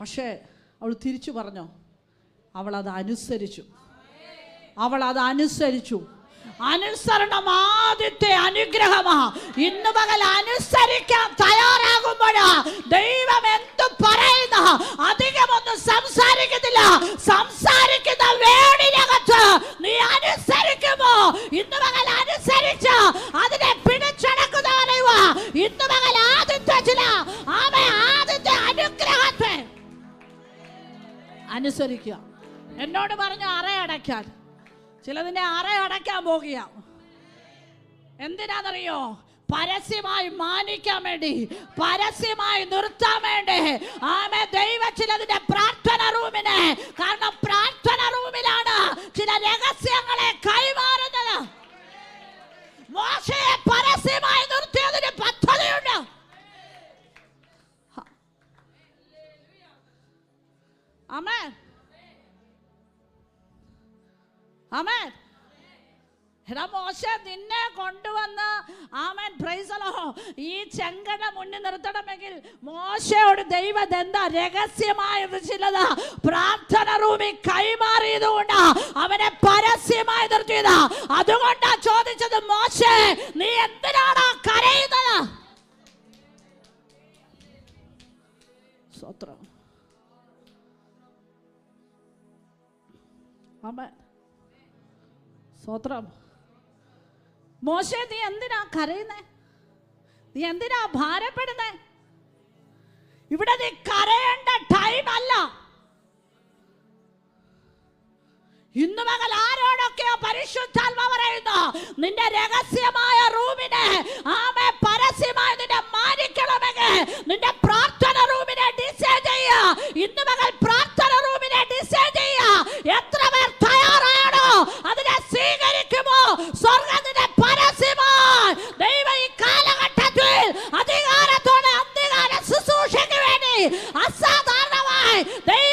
പക്ഷേ അവൾ തിരിച്ചു പറഞ്ഞോ? അവൾ അത് അനുസരിച്ചു. അവൾ അത് അനുസരിച്ചു. അനുസരണം ആദ്യത്തെ അനുഗ്രഹമാ. ഇന്ന് പകൽ അനുസരിക്കാൻ തയ്യാറാകുമ്പോഴാ ദൈവം എന്ത് പറയുന്ന? അധികമൊന്നും സംസാരിക്കുന്നില്ല. സംസാരിക്കുന്ന വേടിനകത്ത് നീ അനുസരിക്കുമോ? ഇന്ന് പകൽ അനുസരിച്ച് അതിനെ പിടിച്ചടക്കുന്ന ഇന്ന് പകൽ അനുസരിക്കുക. എന്നോട് പറഞ്ഞു അറയടയ്ക്കാൻ ചിലതിനെ അറയടയ്ക്കാൻ പോകുക. എന്തിനാണെന്നറിയോ? പരസ്യമായി മാനിക്കാൻ വേണ്ടി പരസ്യമായി നിർത്താൻ വേണ്ടി. ആമേ ദൈവ ചിലതിന്റെ പ്രാർത്ഥന റൂമിനെ. കാരണം പ്രാർത്ഥന റൂമിലാണ് ആമേ ആമേൻ എടാ മോശ നിന്നെ കൊണ്ടുവന്ന് ആമൻ പ്രൈസലോ ഈ ചെങ്കട മുന്നിൽ നിർത്തണമെങ്കിൽ മോശയോട് ദൈവം എന്താ രഹസ്യമായത് ചിലത് പ്രാർത്ഥന റൂമിൽ കൈമാറിയതുകൊണ്ട് അവനെ പരസ്യമായി നിർത്തിയത്. അതുകൊണ്ടാ ചോദിച്ചത് മോശ നീ എന്തിനാണ് കരയുന്നത്? സ്വത്രം. ആമേൻ. സ്വത്രം. മോശ നീ എന്തിനാ കരയുന്നേ? നീ എന്തിനാ ഭാരപ്പെടുന്നേ? ഇവിടെ നീ കരയേണ്ട ടൈം അല്ല. ഇന്ന് മകൾ ആരോടൊക്കെയോ പരിശുദ്ധാത്മ പറയുന്നു നിന്റെ രഹസ്യമായ റൂമിനെ ആമെ പരസ്യമായി നിന്നെ മാനിക്കണമെങ്കിൽ നിന്റെ night. They